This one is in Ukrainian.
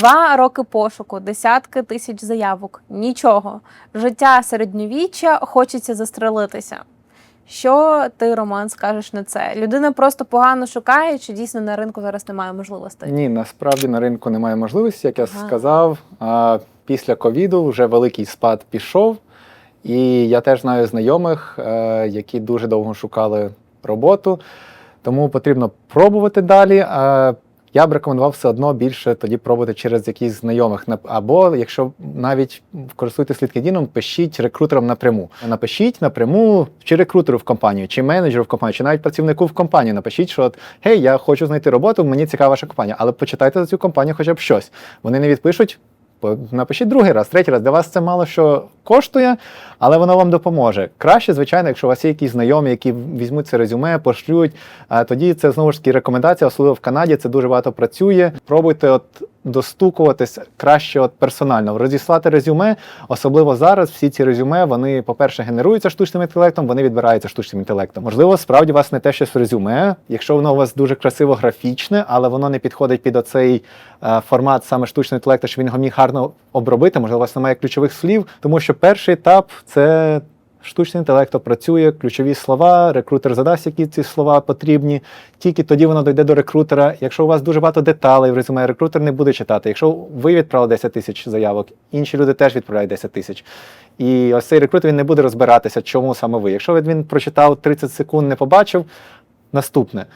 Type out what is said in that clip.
Два роки пошуку, десятки тисяч заявок, нічого. Життя середньовіччя хочеться застрелитися. Що ти, Роман, скажеш на це? Людина просто погано шукає, чи дійсно на ринку зараз немає можливостей? Ні, насправді на ринку немає можливості, як я Ага. сказав. А, після ковіду вже великий спад пішов. І я теж знаю знайомих, е, які дуже довго шукали роботу. Тому потрібно пробувати далі. Я б рекомендував все одно більше тоді пробувати через якісь знайомих. Або якщо навіть користуєтесь LinkedIn, пишіть рекрутерам напряму. Напишіть напряму чи рекрутеру в компанію, чи менеджеру в компанію, чи навіть працівнику в компанії. Напишіть, що от гей, я хочу знайти роботу, мені цікава ваша компанія, але почитайте за цю компанію хоча б щось. Вони не відпишуть. Напишіть другий раз, третій раз. Для вас це мало що коштує, але воно вам допоможе. Краще, звичайно, якщо у вас є якісь знайомі, які візьмуть це резюме, пошлють. Тоді це знову ж таки рекомендація, особливо в Канаді. Це дуже багато працює. Пробуйте от достукуватись краще от персонально, розіслати резюме. Особливо зараз всі ці резюме, вони, по-перше, генеруються штучним інтелектом, вони відбираються штучним інтелектом. Можливо, справді у вас не те щось резюме, якщо воно у вас дуже красиво графічне, але воно не підходить під оцей е, формат саме штучного інтелекту, щоб він його міг гарно обробити. Можливо, у вас немає ключових слів, тому що перший етап це. Штучний інтелект опрацює ключові слова, рекрутер задасть, які ці слова потрібні. Тільки тоді воно дойде до рекрутера. Якщо у вас дуже багато деталей в резюме, рекрутер не буде читати. Якщо ви відправили 10 тисяч заявок, інші люди теж відправляють 10 тисяч. І ось цей рекрутер він не буде розбиратися, чому саме ви. Якщо він прочитав 30 секунд, не побачив, наступне.